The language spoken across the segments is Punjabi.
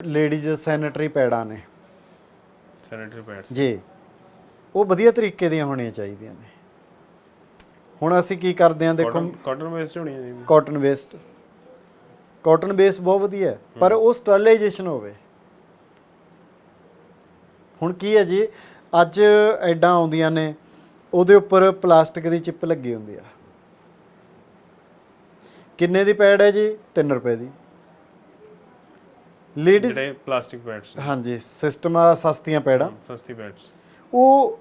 ਲੇਡੀਜ਼ ਸੈਨੇਟਰੀ ਪੈਡਾਂ ਨੇ। ਸੈਨੇਟਰੀ ਪੈਡਸ ਜੀ। ਉਹ ਵਧੀਆ ਤਰੀਕੇ ਦੀਆਂ ਹੋਣੀਆਂ ਚਾਹੀਦੀਆਂ ਨੇ। ਹੁਣ ਅਸੀਂ ਕੀ ਕਰਦੇ ਹਾਂ ਦੇਖੋ। ਕਾਟਨ ਵੇਸਟ ਹੋਣੀ ਜੀ। ਕਾਟਨ ਵੇਸਟ ਕਾਟਨ ਬੇਸ ਬਹੁਤ ਵਧੀਆ ਹੈ ਪਰ ਉਹ ਸਟਰਲਾਈਜੇਸ਼ਨ ਹੋਵੇ। ਹੁਣ ਕੀ ਹੈ ਜੀ ਅੱਜ ਐਡਾਂ ਆਉਂਦੀਆਂ ਨੇ ਉਹਦੇ ਉੱਪਰ ਪਲਾਸਟਿਕ ਦੀ ਚਿੱਪ ਲੱਗੀ ਹੁੰਦੀ ਆ। ਕਿੰਨੇ ਦੀ ਪੈਡ ਹੈ ਜੀ? 3 ਰੁਪਏ ਦੀ। ਲੇਡੀਜ਼ ਜਿਹੜੇ ਪਲਾਸਟਿਕ ਪੈਡਸ ਹਾਂਜੀ ਸਿਸਟਮ ਆ ਸਸਤੀਆਂ ਪੈੜਾਂ। ਸਸਤੀ ਪੈਡਸ ਉਹ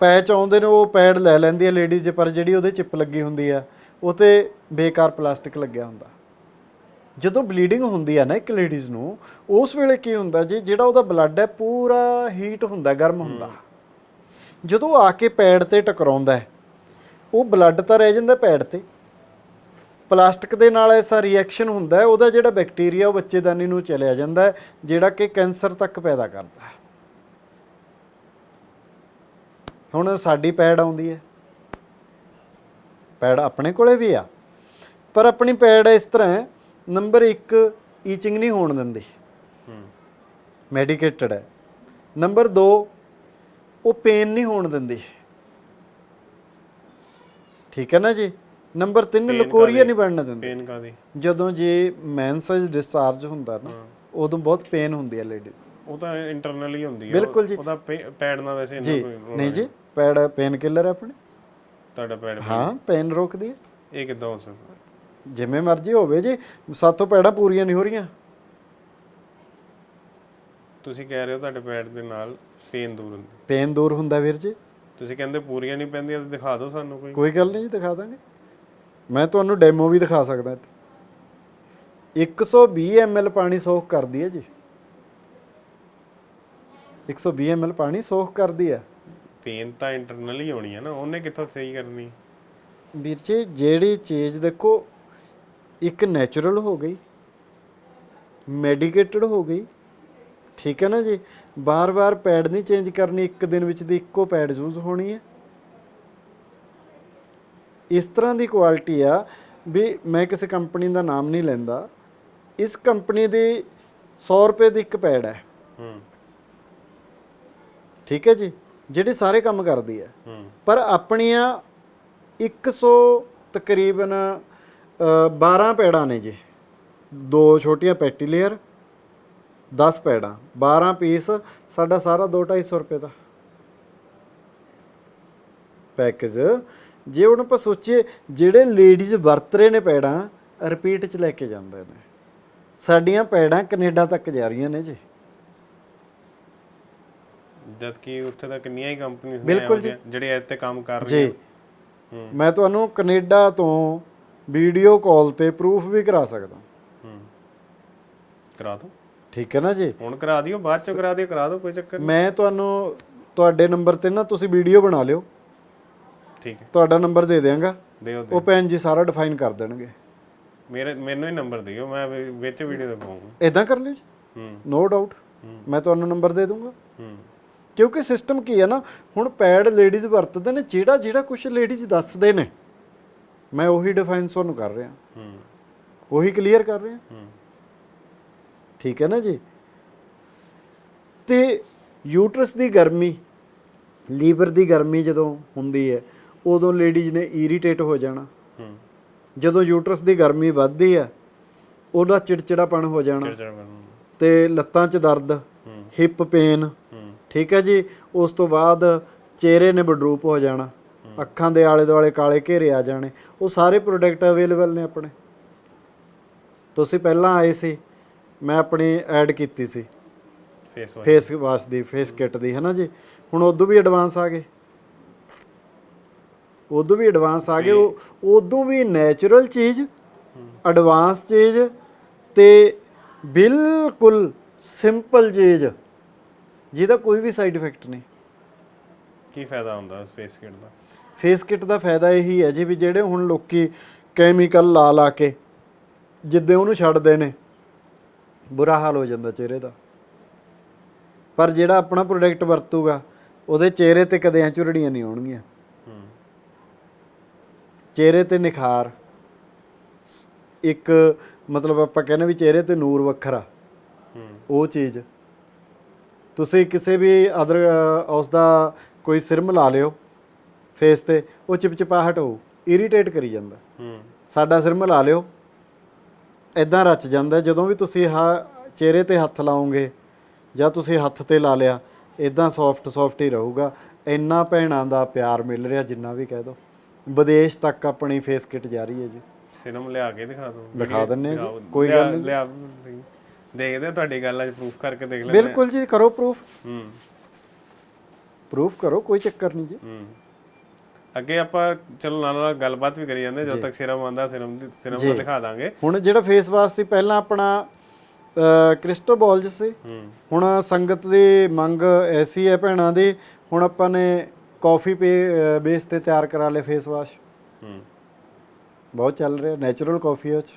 ਪੈਚ ਆਉਂਦੇ ਨੇ ਉਹ ਪੈਡ ਲੈ ਲੈਂਦੀ ਹੈ ਲੇਡੀਜ਼ ਪਰ ਜਿਹੜੀ ਉਹਦੇ ਚਿੱਪ ਲੱਗੀ ਹੁੰਦੀ ਆ ਉਹ ਤੇ ਬੇਕਾਰ ਪਲਾਸਟਿਕ ਲੱਗਿਆ ਹੁੰਦਾ। ਜਦੋਂ ਬਲੀਡਿੰਗ ਹੁੰਦੀ ਆ ਨਾ ਇੱਕ ਲੇਡੀਜ਼ ਨੂੰ ਉਸ ਵੇਲੇ ਕੀ ਹੁੰਦਾ ਜੀ ਜਿਹੜਾ ਉਹਦਾ ਬਲੱਡ ਹੈ ਪੂਰਾ ਹੀਟ ਹੁੰਦਾ ਗਰਮ ਹੁੰਦਾ। ਜਦੋਂ ਆ ਕੇ ਪੈਡ ਤੇ ਟਕਰਾਉਂਦਾ ਹੈ, ਉਹ ਬਲੱਡ ਤਾਂ ਰਹਿ ਜਾਂਦਾ ਪੈਡ ਤੇ। ਪਲਾਸਟਿਕ ਦੇ ਨਾਲ ਐਸਾ ਰਿਐਕਸ਼ਨ ਹੁੰਦਾ ਹੈ ਉਹਦਾ ਜਿਹੜਾ ਬੈਕਟੀਰੀਆ ਉਹ ਬੱਚੇਦਾਨੀ ਨੂੰ ਚਲਿਆ ਜਾਂਦਾ ਹੈ ਜਿਹੜਾ ਕਿ ਕੈਂਸਰ ਤੱਕ ਪੈਦਾ ਕਰਦਾ ਹੈ। ਹੁਣ ਸਾਡੀ ਪੈਡ ਆਉਂਦੀ ਹੈ। ਪੈਡ ਆਪਣੇ ਕੋਲੇ ਵੀ ਆ ਪਰ ਆਪਣੀ ਪੈਡ ਇਸ ਤਰ੍ਹਾਂ ਨੰਬਰ 1 ਈਚਿੰਗ ਨਹੀਂ ਹੋਣ ਦਿੰਦੀ। ਹੂੰ। ਮੈਡੀਕੇਟਡ ਹੈ। ਨੰਬਰ 2 ਉਹ ਪੇਨ ਨਹੀਂ ਹੋਣ ਦਿੰਦੀ। ਠੀਕ ਹੈ ਨਾ ਜੀ? Number 3 Pain leucorrhoea? ਨਹੀਂ ਬਣਨ ਦਿੰਦੀ। ਪੇਨ ਕਾਦੀ ਜਦੋਂ ਜੇ ਮੈਂਸਜ ਡਿਸਚਾਰਜ ਹੁੰਦਾ ਨਾ। ਉਦੋਂ ਬਹੁਤ ਪੇਨ ਹੁੰਦੀ ਹੈ ਲੇਡੀ ਉਹ ਤਾਂ ਇੰਟਰਨਲੀ ਹੁੰਦੀ ਹੈ। ਬਿਲਕੁਲ ਜੀ। ਉਹਦਾ ਪੈਡ ਨਾਲ ਵੈਸੇ ਜੀ। ਕੋਈ ਨਹੀਂ ਜੀ ਪੈਡ ਪੇਨ ਕਿਲਰ ਹੈ ਆਪਣੇ। ਤੁਹਾਡਾ ਪੈਡ ਹਾਂ ਪੇਨ ਰੋਕਦੀ ਹੈ। ਇਹ ਕਿੱਦਾਂ ਹੋ ਸਕਦਾ? ਜਿਵੇਂ ਮਰਜ਼ੀ ਹੋਵੇ ਜੀ ਸਾਥੋਂ ਪੈੜਾਂ ਪੂਰੀਆਂ ਨਹੀਂ ਹੋ ਰਹੀਆਂ। ਤੁਸੀਂ ਕਹਿ ਰਹੇ ਹੋ ਤੁਹਾਡੇ ਪੈਡ ਦੇ ਨਾਲ ਪੇਨ ਦੂਰ ਹੁੰਦੀ। ਪੇਨ ਦੂਰ ਹੁੰਦਾ ਵੀਰ ਜੀ। ਤੁਸੀਂ ਕਹਿੰਦੇ ਪੂਰੀਆਂ ਨਹੀਂ ਪੈਂਦੀਆਂ ਤਾਂ ਦਿਖਾ ਦਿਓ ਸਾਨੂੰ ਕੋਈ। ਕੋਈ ਗੱਲ ਨਹੀਂ ਜੀ ਦਿਖਾ ਦਾਂਗੇ। ਮੈਂ ਤੁਹਾਨੂੰ ਡੈਮੋ ਵੀ ਦਿਖਾ ਸਕਦਾ ਇੱਥੇ। 120 ml ਪਾਣੀ ਸੋਖ ਕਰਦੀ ਹੈ ਜੀ। 120 ml ਪਾਣੀ ਸੋਖ ਕਰਦੀ ਹੈ। ਪੇਨ ਤਾਂ ਇੰਟਰਨਲੀ ਹੋਣੀ ਹੈ ਨਾ ਉਹਨੇ ਕਿੱਥੋਂ ਸਹੀ ਕਰਨੀ? ਵੀਰ ਜੀ ਜਿਹੜੀ ਚੀਜ਼ ਦੇਖੋ ਇੱਕ ਨੈਚੁਰਲ ਹੋ ਗਈ ਮੈਡੀਕੇਟਡ ਹੋ ਗਈ ਠੀਕ ਹੈ ਨਾ ਜੀ? ਬਾਰ-ਬਾਰ ਪੈਡ ਨਹੀਂ ਚੇਂਜ ਕਰਨੀ ਇੱਕ ਦਿਨ ਵਿੱਚ ਦੀ ਇੱਕੋ ਪੈਡ ਯੂਜ਼ ਹੋਣੀ ਹੈ। ਇਸ ਤਰ੍ਹਾਂ ਦੀ ਕੁਆਲਿਟੀ ਆ ਵੀ ਮੈਂ ਕਿਸੇ ਕੰਪਨੀ ਦਾ ਨਾਮ ਨਹੀਂ ਲੈਂਦਾ। ਇਸ ਕੰਪਨੀ ਦੀ 100 ਰੁਪਏ ਦੀ ਇੱਕ ਪੈਡ ਹੈ। ਹੂੰ। ਠੀਕ ਹੈ ਜੀ? ਜਿਹੜੀ ਸਾਰੇ ਕੰਮ ਕਰਦੀ ਹੈ। ਹੂੰ। ਪਰ ਆਪਣੀਆਂ 100 ਤਕਰੀਬਨ ਅ, 12 ਪੈੜਾਂ ਨੇ ਜੀ। ਦੋ ਛੋਟੀਆਂ ਪੈਟੀ ਲੇਅਰ 10 ਪੈੜਾਂ 12 ਪੀਸ ਸਾਡਾ ਸਾਰਾ 2-250 ਰੁਪਏ ਦਾ। ਪੈਕੇਜ ਜੇ ਹੁਣ ਆਪਾਂ ਸੋਚੀਏ ਜਿਹੜੇ ਲੇਡੀਜ਼ ਵਰਤ ਰਹੇ ਨੇ ਪੈੜਾਂ ਰਿਪੀਟ ਚ ਲੈ ਕੇ ਜਾਂਦੇ ਨੇ। ਸਾਡੀਆਂ ਪੈੜਾਂ ਕੈਨੇਡਾ ਤੱਕ ਜਾ ਰਹੀਆਂ ਨੇ ਜੀ। ਜਦ ਕਿ ਉੱਥੇ ਤਾਂ ਕਿੰਨੀਆਂ ਹੀ ਕੰਪਨੀਆਂ ਨੇ ਜਿਹੜੇ ਇੱਥੇ ਕੰਮ ਕਰ ਜੀ। ਰਹੀਆਂ। ਹੂੰ। ਮੈਂ ਤੁਹਾਨੂੰ ਕੈਨੇਡਾ ਤੋਂ ਵੀਡੀਓ ਕਾਲ ਤੇ ਪ੍ਰੂਫ ਵੀ ਕਰਾ ਸਕਦਾ। ਹੂੰ। ਕਰਾ ਦਿਓ ਠੀਕ ਹੈ ਨਾ ਜੀ? ਹੁਣ ਕਰਾ ਦਿਓ ਬਾਅਦ ਚ ਕਰਾ ਦਿਓ ਕਰਾ ਦਿਓ ਕੋਈ ਚੱਕਰ ਮੈਂ ਤੁਹਾਨੂੰ ਤੁਹਾਡੇ ਨੰਬਰ ਤੇ ਨਾ ਤੁਸੀਂ ਵੀਡੀਓ ਬਣਾ ਲਿਓ। ਠੀਕ ਹੈ। ਤੁਹਾਡਾ ਨੰਬਰ ਦੇ ਦਿਆਂਗਾ। ਦਿਓ ਦਿਓ। ਉਹ ਭੈਣ ਜੀ ਸਾਰਾ ਡਿਫਾਈਨ ਕਰ ਦੇਣਗੇ। ਮੇਰੇ ਮੈਨੂੰ ਹੀ ਨੰਬਰ ਦਿਓ ਮੈਂ ਵੀ ਵਿੱਚ ਵੀਡੀਓ ਤੇ ਪਾਉਂਗਾ ਇਦਾਂ ਕਰ ਲਿਓ ਜੀ। ਹੂੰ। No doubt. ਮੈਂ ਤੁਹਾਨੂੰ ਨੰਬਰ ਦੇ ਦੂੰਗਾ। ਹੂੰ। ਕਿਉਂਕਿ ਸਿਸਟਮ ਕੀ ਹੈ ਨਾ ਹੁਣ ਪੈਡ ਲੇਡੀਜ਼ ਵਰਤਦੇ ਨੇ ਜਿਹੜਾ ਜਿਹੜਾ ਕੁਝ ਲੇਡੀਜ਼ ਦੱਸਦੇ ਨੇ ਮੈਂ ਉਹੀ ਡਿਫਾਈਨ ਤੁਹਾਨੂੰ ਕਰ ਰਿਹਾ। ਹੂੰ। ਉਹੀ ਕਲੀਅਰ ਕਰ ਰਿਹਾ। ਹੂੰ। ਠੀਕ ਹੈ ਨਾ ਜੀ? ਤੇ ਯੂਟਰਸ ਦੀ ਗਰਮੀ ਲੀਵਰ ਦੀ ਗਰਮੀ ਜਦੋਂ ਹੁੰਦੀ ਹੈ ਉਦੋਂ ਲੇਡੀਜ਼ ਨੇ ਇਰੀਟੇਟ ਹੋ ਜਾਣਾ। ਹੂੰ ਜਦੋਂ ਯੂਟਰਸ ਦੀ ਗਰਮੀ ਵੱਧਦੀ ਹੈ ਉਹਦਾ ਚਿੜਚਿੜਾਪਣ ਹੋ ਜਾਣਾ। ਤੇ ਲੱਤਾਂ 'ਚ ਦਰਦ ਹੂੰ ਹਿੱਪ ਪੇਨ ਹੂੰ ਠੀਕ ਹੈ ਜੀ? ਉਸ ਤੋਂ ਬਾਅਦ ਚਿਹਰੇ ਨੇ ਬਡਰੂਪ ਹੋ ਜਾਣਾ। ਅੱਖਾਂ ਦੇ ਆਲੇ ਦੁਆਲੇ ਕਾਲੇ ਘੇਰੇ ਆ ਜਾਣੇ। ਉਹ ਸਾਰੇ ਪ੍ਰੋਡਕਟ ਅਵੇਲੇਬਲ ਨੇ ਆਪਣੇ। ਤੁਸੀਂ ਪਹਿਲਾਂ ਆਏ ਸੀ ਮੈਂ ਆਪਣੀ ਐਡ ਕੀਤੀ ਸੀ। ਫੇਸ ਵਾਸ਼ ਦੀ ਫੇਸ ਕਿਟ ਦੀ ਹੈ ਨਾ ਜੀ? ਹੁਣ ਉਦੋਂ ਵੀ ਐਡਵਾਂਸ ਆ ਗਏ। ਉਦੋਂ ਵੀ ਐਡਵਾਂਸ ਆ ਗਏ ਉਹ ਉਦੋਂ ਵੀ ਨੈਚੁਰਲ ਚੀਜ਼ ਐਡਵਾਂਸ ਚੀਜ਼ ਤੇ ਬਿਲਕੁਲ ਸਿੰਪਲ ਚੀਜ਼ ਜਿਹਦਾ ਕੋਈ ਵੀ ਸਾਈਡ ਇਫੈਕਟ ਨਹੀਂ। ਕੀ ਫਾਇਦਾ ਹੁੰਦਾ ਫੇਸ ਕਿਟ ਦਾ? ਫੇਸ ਕਿਟ ਦਾ ਫਾਇਦਾ ਇਹੀ ਹੈ ਜੀ ਵੀ ਜਿਹੜੇ ਹੁਣ ਲੋਕੀ ਕੈਮੀਕਲ ਲਾ ਲਾ ਕੇ ਜਿੱਦੇ ਉਹਨੂੰ ਛੱਡਦੇ ਨੇ ਬੁਰਾ ਹਾਲ ਹੋ ਜਾਂਦਾ ਚਿਹਰੇ ਦਾ। ਪਰ ਜਿਹੜਾ ਆਪਣਾ ਪ੍ਰੋਡਕਟ ਵਰਤੂਗਾ ਉਹਦੇ ਚਿਹਰੇ ਤੇ ਕਦੇ ਐ ਝੁਰੜੀਆਂ ਨਹੀਂ ਆਉਣਗੀਆਂ। ਚਿਹਰੇ ਤੇ ਨਿਖਾਰ। ਇੱਕ ਮਤਲਬ ਆਪਾਂ ਕਹਿੰਦੇ ਵੀ ਚਿਹਰੇ ਤੇ ਨੂਰ ਵੱਖਰਾ। ਉਹ ਚੀਜ਼। ਤੁਸੀਂ ਕਿਸੇ ਵੀ ਅਦਰ ਉਸ ਦਾ ਕੋਈ ਸਿਰਮ ਲਾ ਲਿਓ ਫੇਸ ਤੇ ਉਹ ਚਿਪਚਿਪਾਹਟ ਹੋਊ ਇਰੀਟੇਟ ਕਰੀ ਜਾਂਦਾ। ਹੂੰ। ਸਾਡਾ ਸਿਰਮ ਲਾ ਲਿਓ ਇਦਾਂ ਰਚ ਜਾਂਦਾ ਜਦੋਂ ਵੀ ਤੁਸੀਂ ਹਾ ਚਿਹਰੇ ਤੇ ਹੱਥ ਲਾਓਗੇ ਜਾਂ ਤੁਸੀਂ ਹੱਥ ਤੇ ਲਾ ਲਿਆ ਇਦਾਂ ਸੌਫਟ ਸੌਫਟ ਹੀ ਰਹੂਗਾ। ਇੰਨਾ ਭੈਣਾਂ ਦਾ ਪਿਆਰ ਮਿਲ ਰਿਹਾ ਜਿੰਨਾ ਵੀ ਕਹਿ ਦੋ। ਵਿਦੇਸ਼ ਤੱਕ ਆਪਣੀ ਫੇਸ ਕਿਟ ਜਾ ਰਹੀ ਹੈ ਜੀ। ਸਿਨਮ ਲਿਆ ਕੇ ਦਿਖਾ ਦਿਓ। ਦਿਖਾ ਦਿੰਨੇ ਆ ਜੀ। ਕੋਈ ਗੱਲ ਨਹੀਂ। ਲਿਆ ਦੇਖਦੇ ਆ ਤੁਹਾਡੀ ਗੱਲ ਅੱਜ ਪ੍ਰੂਫ ਕਰਕੇ ਦੇਖ ਲੈਂਦੇ ਆ। ਬਿਲਕੁਲ ਜੀ ਕਰੋ ਪ੍ਰੂਫ ਹੂੰ। ਪ੍ਰੂਫ ਕਰੋ ਕੋਈ ਚੱਕਰ ਨਹੀਂ ਜੀ। ਹੂੰ। ਅੱਗੇ ਆਪਾਂ ਚਲੋ ਨਾਲ ਨਾਲ ਗੱਲਬਾਤ ਵੀ ਕਰੀ ਜਾਂਦੇ ਜਦੋਂ ਤੱਕ ਸਿਰਮ ਆਂਦਾ ਸਿਰਮ ਦੀ ਸਿਰਮ ਦਾ ਦਿਖਾ ਦਾਂਗੇ। ਹੁਣ ਜਿਹੜਾ ਫੇਸ ਵਾਸ਼ ਸੀ ਪਹਿਲਾਂ ਆਪਣਾ ਕ੍ਰਿਸਟਲ ਬਾਲਜ ਸੀ। ਹੂੰ। ਹੁਣ ਸੰਗਤ ਦੀ ਮੰਗ ਐਸੀ ਹੈ ਭੈਣਾਂ ਦੀ ਹੁਣ ਆਪਾਂ ਨੇ ਕਾਫੀ ਪੇ ਬੇਸ ਤੇ ਤਿਆਰ ਕਰਾ ਲਏ ਫੇਸ ਵਾਸ਼ ਹੂੰ। ਬਹੁਤ ਚੱਲ ਰਿਹਾ ਨੈਚੁਰਲ ਕਾਫੀ ਉਹ ਚ।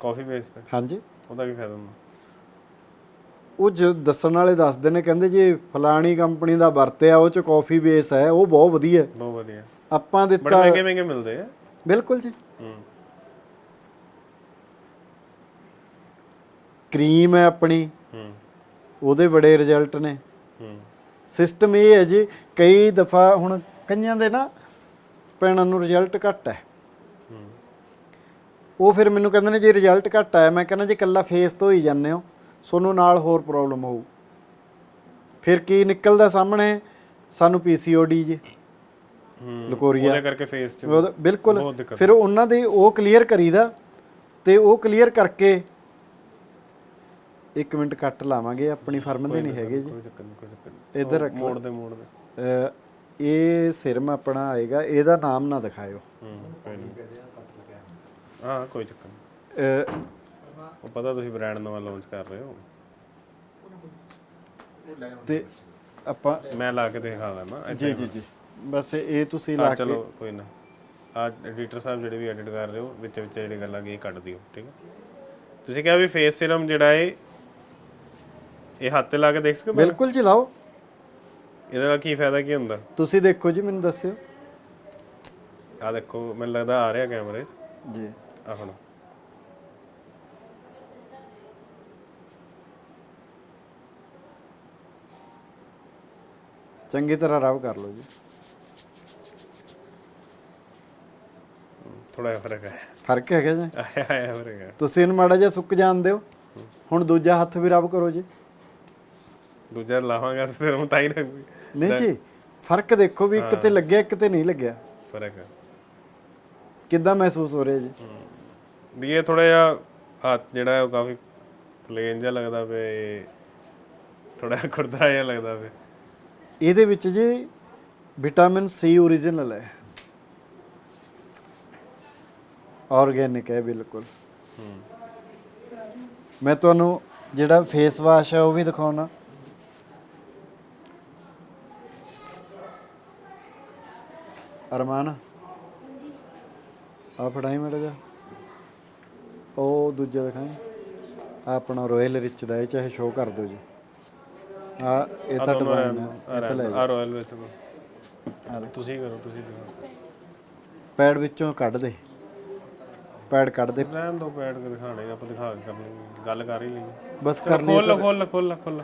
ਕਾਫੀ ਬੇਸ ਤੇ? ਹਾਂਜੀ। ਉਹਦਾ ਕੀ ਫਾਇਦਾ ਹੁੰਦਾ? ਉਹ ਜੋ ਦੱਸਣ ਵਾਲੇ ਦੱਸਦੇ ਨੇ ਕਹਿੰਦੇ ਜੀ ਫਲਾਣੀ ਕੰਪਨੀ ਦਾ ਵਰਤਿਆ ਉਹ ਚ ਕਾਫੀ ਬੇਸ ਹੈ ਉਹ ਬਹੁਤ ਵਧੀਆ ਹੈ। ਬਹੁਤ ਵਧੀਆ। ਆਪਾਂ ਬੜੇ ਦਿੱਤਾ ਮਹਿੰਗੇ ਮਹਿੰਗੇ ਮਿਲਦੇ ਆ। ਬਿਲਕੁਲ ਜੀ। ਹੂੰ। ਕਰੀਮ ਹੈ ਆਪਣੀ। ਹੂੰ। ਉਹਦੇ ਬੜੇ ਰਿਜ਼ਲਟ ਨੇ। ਹੂੰ। ਸਿਸਟਮ ਇਹ ਹੈ ਜੀ ਕਈ ਦਫਾ ਹੁਣ ਕਈਆਂ ਦੇ ਨਾ ਭੈਣਾਂ ਨੂੰ ਰਿਜ਼ਲਟ ਘੱਟ ਹੈ। ਉਹ ਫਿਰ ਮੈਨੂੰ ਕਹਿੰਦੇ ਨੇ ਜੀ ਰਿਜ਼ਲਟ ਘੱਟ ਆਇਆ ਮੈਂ ਕਹਿੰਦਾ ਜੀ ਇਕੱਲਾ ਫੇਸ ਤੋਂ ਹੀ ਜਾਂਦੇ ਹੋ ਤੁਹਾਨੂੰ ਨਾਲ ਹੋਰ ਪ੍ਰੋਬਲਮ ਹੋਊ। ਫਿਰ ਕੀ ਨਿਕਲਦਾ ਸਾਹਮਣੇ? ਸਾਨੂੰ ਪੀਸੀਓਡੀ ਜੀ। ਲਕੋਰੀਆ। ਉਹਦੇ ਕਰਕੇ ਫੇਸ 'ਚ ਬਿਲਕੁਲ। ਫਿਰ ਉਹਨਾਂ ਦੀ ਉਹ ਕਲੀਅਰ ਕਰੀਦਾ ਤੇ ਉਹ ਕਲੀਅਰ ਕਰਕੇ ਇੱਕ ਮਿੰਟ ਕੱਟ ਲਾਵਾਂਗੇ ਆਪਣੀ ਫਰਮ ਦੇ ਨਹੀਂ ਹੈਗੇ ਜੀ। ਕੋਈ ਚੱਕਰ ਨਹੀਂ ਕੋਈ ਚੱਕਰ ਨਹੀਂ। ਇੱਧਰ ਰੱਖ ਮੋੜ ਦੇ ਮੋੜ ਦੇ। ਇਹ ਸਿਰਮ ਆਪਣਾ ਆਏਗਾ ਇਹਦਾ ਨਾਮ ਨਾ ਦਿਖਾਇਓ। ਹੂੰ ਕੋਈ ਨਹੀਂ। ਹਾਂ ਕੋਈ ਚੱਕਰ ਨਹੀਂ। ਉਹ ਪਤਾ ਤੁਸੀਂ ਬ੍ਰਾਂਡ ਨਵਾਂ ਲਾਂਚ ਕਰ ਰਹੇ ਹੋ। ਤੇ ਆਪਾਂ ਮੈਂ ਲਾ ਕੇ ਦਿਖਾ ਲੈਣਾ ਜੀ ਜੀ ਜੀ। ਬਸ ਇਹ ਤੁਸੀਂ ਲਾ ਕੇ ਚਲੋ ਕੋਈ ਨਾ। ਆ ਐਡੀਟਰ ਸਾਹਿਬ ਜਿਹੜੇ ਵੀ ਐਡਿਟ ਕਰ ਰਹੇ ਹੋ ਵਿੱਚ ਵਿੱਚ ਜਿਹੜੀ ਗੱਲਾਂ ਕੀ ਕੱਢ ਦਿਓ ਠੀਕ ਹੈ ਤੁਸੀਂ ਕਿਹਾ ਵੀ ਫੇਸ ਸਿਰਮ ਜਿਹੜਾ ਹੈ ਇਹ ਹੱਥ ਤੇ ਲਾ ਕੇ ਦੇਖ ਸਕਦੇ ਬਿਲਕੁਲ ਜੀ ਲਾਓ। ਇਹਦੇ ਨਾਲ ਕੀ ਫਾਇਦਾ ਕੀ ਹੁੰਦਾ? ਤੁਸੀਂ ਦੇਖੋ ਜੀ ਮੈਨੂੰ ਦੱਸਿਓ। ਆ ਦੇਖੋ ਮੈਨੂੰ ਲੱਗਦਾ ਆ ਰਿਹਾ ਕੈਮਰੇ 'ਚ। ਜੀ। ਆ ਹੁਣ। ਚੰਗੀ ਤਰ੍ਹਾਂ ਰਬ ਕਰ ਲਓ ਜੀ। ਥੋੜਾ ਫ਼ਰਕ ਹੈ ਫ਼ਰਕ ਹੈਗਾ ਜੀ। ਆਇਆ ਆਇਆ ਫ਼ਰਕ ਹੈ ਤੁਸੀਂ ਇਹਨੂੰ ਮਾੜਾ ਜਿਹਾ ਸੁੱਕ ਜਾਣ ਦਿਓ। ਹੁਣ ਦੂਜਾ ਹੱਥ ਵੀ ਰਬ ਕਰੋ ਜੀ। ਦੂਜਾ ਲਾਵਾਂਗਾ ਤਾਂ ਸਿਰਮ ਤਾਂ ਹੀ ਲੱਗੂ ਨਹੀਂ ਜੀ ਫ਼ਰਕ ਦੇਖੋ ਵੀ ਇੱਕ ਤੇ ਲੱਗਿਆ ਇੱਕ ਤੇ ਨਹੀਂ ਲੱਗਿਆ। ਫ਼ਰਕ ਹੈ। ਕਿੱਦਾਂ ਮਹਿਸੂਸ ਹੋ ਰਿਹਾ ਜੀ? ਵੀ ਇਹ ਥੋੜਾ ਜਿਹਾ ਹੱਥ ਜਿਹੜਾ ਹੈ ਉਹ ਕਾਫੀ ਪਲੇਨ ਜਿਹਾ ਲੱਗਦਾ ਪਿਆ ਥੋੜਾ ਖੁਰਦਰਾ ਜਿਹਾ ਲੱਗਦਾ ਪਿਆ ਇਹਦੇ ਵਿੱਚ ਜੀ ਵਿਟਾਮਿਨ ਸੀ ਓਰੀਜਨਲ ਹੈ। ਆਰਗੇਨਿਕ ਹੈ ਬਿਲਕੁਲ। ਮੈਂ ਤੁਹਾਨੂੰ ਜਿਹੜਾ ਫੇਸ ਵਾਸ਼ ਹੈ ਉਹ ਵੀ ਦਿਖਾਉਣਾ। ਅਰਮਾਨ? ਆ ਫੜਾਈ ਮੜਾ ਜਾ। ਉਹ ਦੂਜਾ ਦਿਖਾਈ। ਆਪਣਾ ਰਾਇਲ ਰਿਚ ਦਾ ਇਹ ਚਾਹੇ ਸ਼ੋਅ ਕਰ ਦਿਓ ਜੀ। ਆ ਇਹ ਤਾਂ ਡਿਵਾਈਨ ਹੈ ਇੱਥੇ ਲੈ ਆ ਰਾਇਲ ਵਿੱਚ ਆ। ਤੁਸੀਂ ਕਰੋ ਤੁਸੀਂ ਕਰੋ। ਪੈਡ ਵਿੱਚੋਂ ਕੱਢ ਦੇ। ਪੈਡ ਕੱਢ ਦੇ। ਰਹਿਣ ਦੋ ਪੈਡ ਦਿਖਾਣੇ ਆਪਾਂ ਦਿਖਾ ਕੇ ਕਰਨੀ ਗੱਲ ਕਰ ਹੀ ਲਈਏ ਬਸ ਕਰ ਲਈ ਖੋਲ ਖੋਲ ਖੋਲ ਖੋਲ